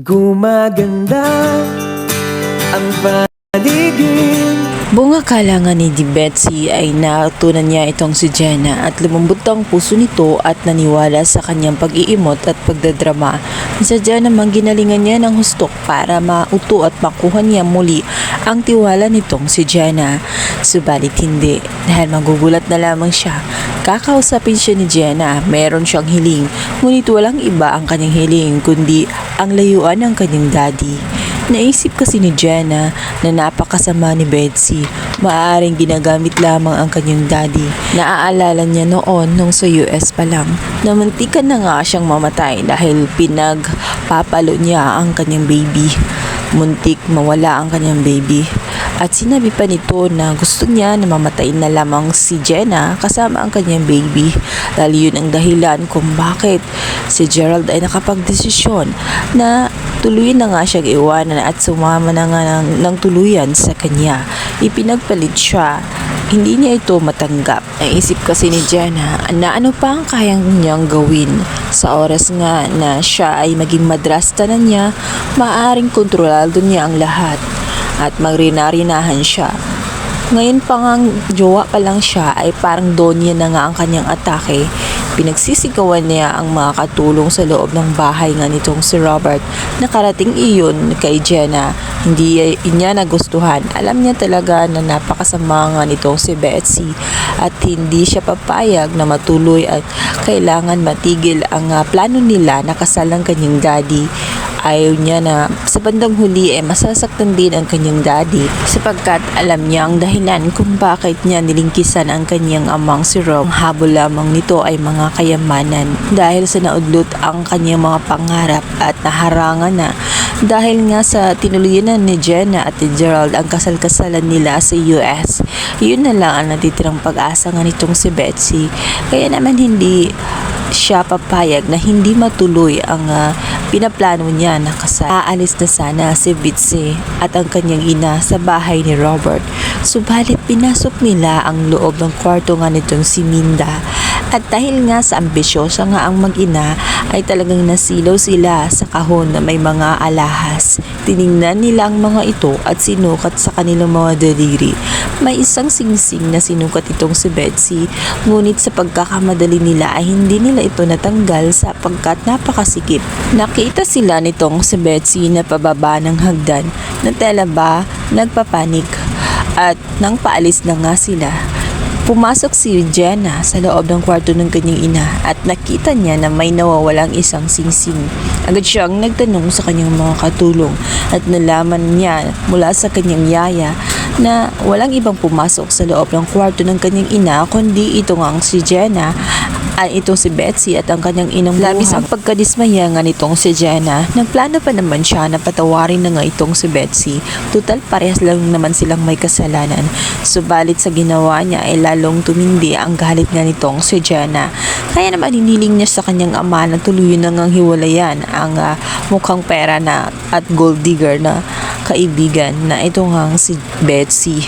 Gumaganda ang paligid Bunga kalangan ni Di Betsy ay natunan niya itong si Jenna at lumambot ang puso nito at naniwala sa kanyang pag-iimot at pagdadrama. Sadya namang ginalingan niya ng hustok para mauto at makuha niya muli ang tiwala nitong si Jenna. Subalit hindi dahil magugulat na lamang siya. Kakausapin siya ni Jenna, meron siyang hiling, ngunit walang iba ang kanyang hiling kundi ang layuan ng kanyang daddy. Naisip kasi ni Jenna na napakasama ni Betsy. Maaaring ginagamit lamang ang kanyang daddy. Naaalala niya noon nung sa US pa lang na muntikan na nga siyang mamatay dahil pinagpapalo niya ang kanyang baby. Muntik mawala ang kanyang baby. At sinabi pa nito na gusto niya na mamatay na lamang si Jenna kasama ang kanyang baby. Dahil yun ang dahilan kung bakit si Gerald ay nakapagdesisyon na tuluyan na nga siyang iwanan at sumama na nga ng, ng tuluyan sa kanya. Ipinagpalit siya. Hindi niya ito matanggap. Naisip kasi ni Jenna na ano pa ang kayang niyang gawin. Sa oras nga na siya ay maging madrasta na niya, maaring kontrolado niya ang lahat at magrinarinahan siya. Ngayon pa nga jowa pa lang siya ay parang donya na nga ang kanyang atake. Pinagsisigawan niya ang mga katulong sa loob ng bahay nga nitong si Robert. Nakarating iyon kay Jenna. Hindi niya nagustuhan. Alam niya talaga na napakasama nga nitong si Betsy at hindi siya papayag na matuloy at kailangan matigil ang ah, plano nila na kasal ng kanyang daddy ayaw niya na sa bandang huli eh masasaktan din ang kanyang daddy sapagkat alam niya ang dahilan kung bakit niya nilingkisan ang kanyang amang si Rob. Ang habol lamang nito ay mga kayamanan dahil sa naudlot ang kanyang mga pangarap at naharangan na dahil nga sa tinuluyan ni Jenna at ni Gerald ang kasal-kasalan nila sa US. Yun na lang ang natitirang pag-asa nga nitong si Betsy. Kaya naman hindi siya papayag na hindi matuloy ang ah, pinaplano niya na kasal. Aalis na sana si Bitsy at ang kanyang ina sa bahay ni Robert. Subalit pinasok nila ang loob ng kwarto nga nitong si Minda. At dahil nga sa ambisyosa nga ang mag-ina ay talagang nasilaw sila sa kahon na may mga alahas. Tiningnan nila ang mga ito at sinukat sa kanilang mga daliri. May isang singsing na sinukat itong si Betsy, ngunit sa pagkakamadali nila ay hindi nila ito natanggal sapagkat napakasikip. Nakita sila nitong si Betsy na pababa ng hagdan na tela ba nagpapanik at nang paalis na nga sila Pumasok si Jenna sa loob ng kwarto ng kanyang ina at nakita niya na may nawawalang isang singsing. Agad siyang nagtanong sa kanyang mga katulong at nalaman niya mula sa kanyang yaya na walang ibang pumasok sa loob ng kwarto ng kanyang ina kundi ito nga si Jenna ay itong si Betsy at ang kanyang inang Labis ang pagkadismaya nga nitong si Jenna. Nagplano pa naman siya na patawarin na nga itong si Betsy. Total parehas lang naman silang may kasalanan. Subalit sa ginawa niya ay lalong tumindi ang galit nga nitong si Jenna. Kaya naman hiniling niya sa kanyang ama na tuluyan na ngang hiwalayan ang ah, mukhang pera na at gold digger na kaibigan na ito nga si Betsy.